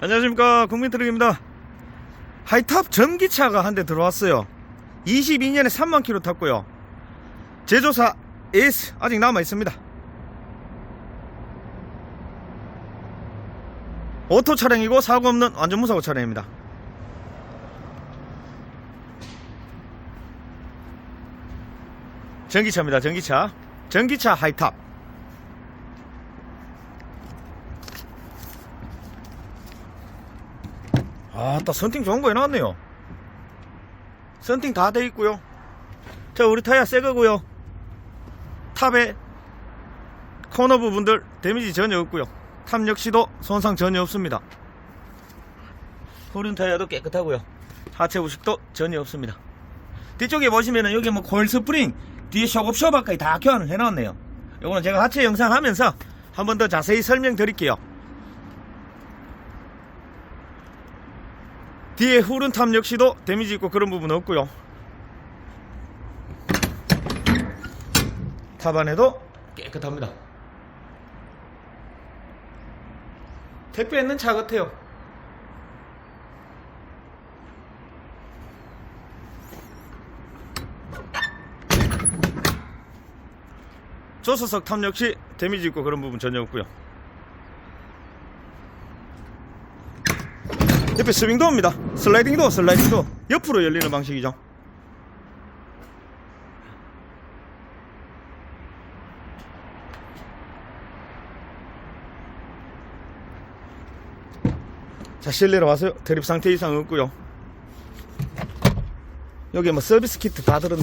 안녕하십니까. 국민트럭입니다. 하이탑 전기차가 한 대 들어왔어요. 22년에 3만 킬로 탔고요. 제조사 에이스 아직 남아 있습니다. 오토 차량이고 사고 없는 완전 무사고 차량입니다. 전기차입니다. 전기차. 전기차 하이탑 아따 선팅 좋은 거 해놨네요. 선팅 다 돼 있고요. 자 우리 타이어 새 거고요. 탑에 코너 부분들 데미지 전혀 없고요. 탑 역시도 손상 전혀 없습니다. 후륜 타이어도 깨끗하고요. 하체 부식도 전혀 없습니다. 뒤쪽에 보시면은 여기 뭐 코일 스프링 뒤에 쇼업 쇼바까지 다 교환을 해놨네요. 요거는 제가 하체 영상 하면서 한 번 더 자세히 설명드릴게요 뒤에 후륜탑 역시도 데미지 있고 그런 부분 없고요. 탑 안에도 깨끗합니다. 택배 있는 차 같아요. 조수석 탑 역시 데미지 있고 그런 부분 전혀 없고요 옆에 스윙 도어입니다. 슬라이딩도 슬라이딩도 옆으로 열리는 방식이죠. 자 실내로 와서 드립 상태 이상 없고요. 여기 뭐 서비스 키트 다 들었네.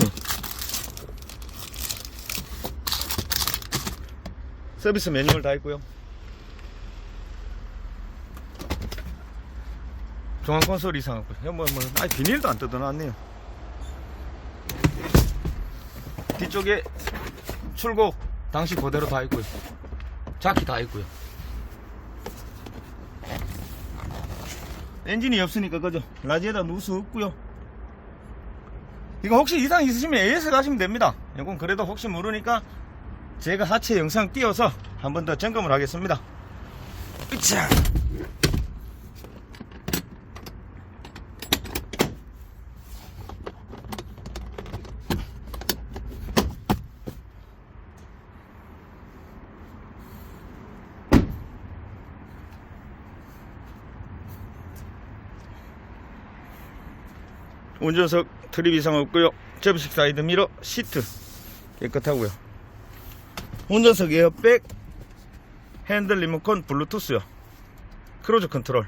서비스 매뉴얼 다 있고요. 중앙 콘 솔 이상하고요. 뭐, 뭐, 아니, 비닐도 안 뜯어놨네요. 뒤쪽에 출고 당시 그대로 다 있고요. 자키 다 있고요. 엔진이 없으니까 그죠? 라지에다 누울 수 없고요. 이거 혹시 이상 있으시면 AS 가시면 됩니다. 이건 그래도 혹시 모르니까 제가 하체 영상 띄워서 한 번 더 점검을 하겠습니다. 으차! 운전석 트립 이상 없고요. 접이식 사이드 미러 시트 깨끗하고요. 운전석 에어백 핸들 리모컨 블루투스요. 크루즈 컨트롤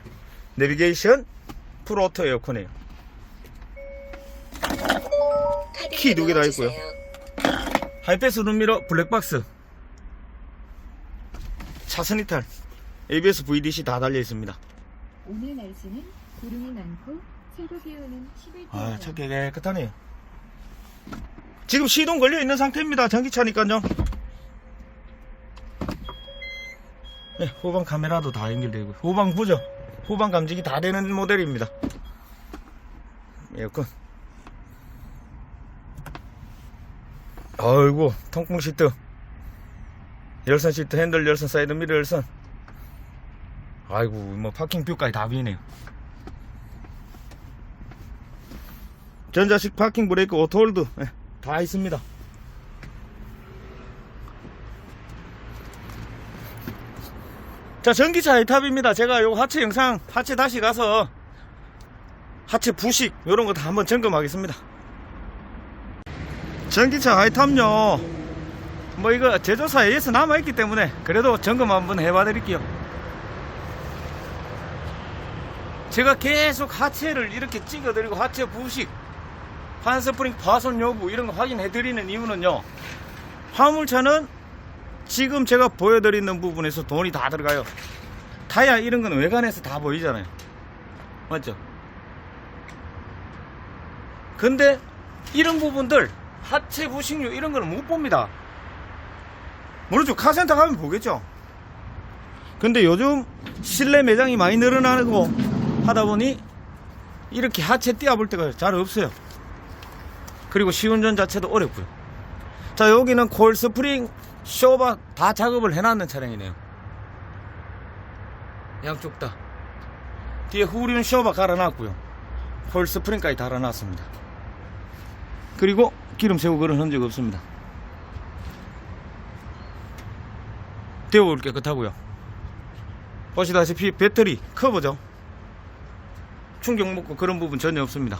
내비게이션 풀오토 에어컨이에요. 키 두 개 다 있고요. 하이패스 룸미러 블랙박스. 차선 이탈 ABS VDC 다 달려 있습니다. 오늘 날씨는 구름이 많고 새벽 기온은 11도. 아, 차 깨끗하네요. 지금 시동 걸려 있는 상태입니다. 전기차니까요. 네, 후방 카메라도 다 연결되고 후방 부죠. 후방 감지기 다 되는 모델입니다. 에어컨. 아이고, 통풍 시트. 열선 시트, 핸들 열선, 사이드 미러 열선. 아이고, 뭐 파킹 뷰까지 다 비네요. 전자식 파킹 브레이크 오토홀드. 예, 다 있습니다. 자 전기차 하이탑입니다. 제가 요 하체 영상 하체 다시 가서 하체 부식 요런 거 다 한번 점검하겠습니다. 전기차 하이탑요. 뭐 이거 제조사 AS 남아있기 때문에 그래도 점검 한번 해봐 드릴게요. 제가 계속 하체를 이렇게 찍어 드리고 하체 부식 한스프링 파손 여부 이런 거 확인해 드리는 이유는요 화물차는 지금 제가 보여드리는 부분에서 돈이 다 들어가요. 타야 이런 건 외관에서 다 보이잖아요. 맞죠? 근데 이런 부분들 하체 부식류 이런 거는 못 봅니다. 모르죠 카센터 가면 보겠죠? 근데 요즘 실내 매장이 많이 늘어나고 하다 보니 이렇게 하체 띄워볼 때가 잘 없어요 그리고 시운전 자체도 어렵고요. 자 여기는 콜 스프링 쇼바 다 작업을 해놨는 차량이네요. 양쪽 다. 뒤에 후륜 쇼바 갈아놨고요 폴 스프링까지 달아놨습니다 그리고 기름 새우 그런 흔적 없습니다 대우를 깨끗하고요 보시다시피 배터리 커버죠 충격 먹고 그런 부분 전혀 없습니다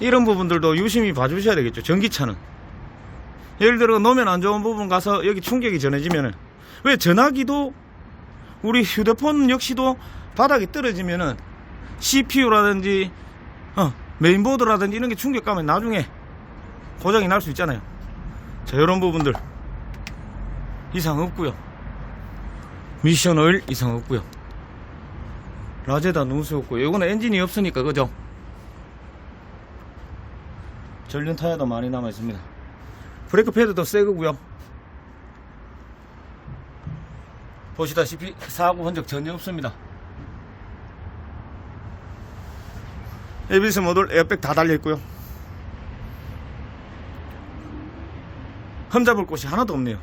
이런 부분들도 유심히 봐주셔야 되겠죠 전기차는. 예를 들어 놓으면 안 좋은 부분 가서 여기 충격이 전해지면은 왜 전화기도 우리 휴대폰 역시도 바닥에 떨어지면은 CPU라든지 어, 메인보드라든지 이런 게 충격 가면 나중에 고장이 날 수 있잖아요. 자 이런 부분들. 이상 없고요. 미션 오일 이상 없고요. 라제다 누수 없고요. 이거는 엔진이 없으니까 그죠 전륜 타이어도 많이 남아 있습니다. 브레이크 패드도 새 거고요. 보시다시피 사고 흔적 전혀 없습니다. 에비스 모듈 에어백 다 달려 있고요. 흠 잡을 곳이 하나도 없네요.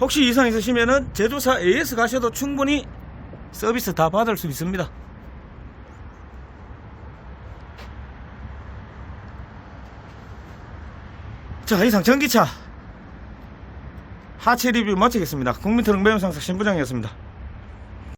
혹시 이상 있으시면은 제조사 AS 가셔도 충분히 서비스 다 받을 수 있습니다 자 이상 전기차 하체 리뷰 마치겠습니다. 국민트럭 매운상사 신부장이었습니다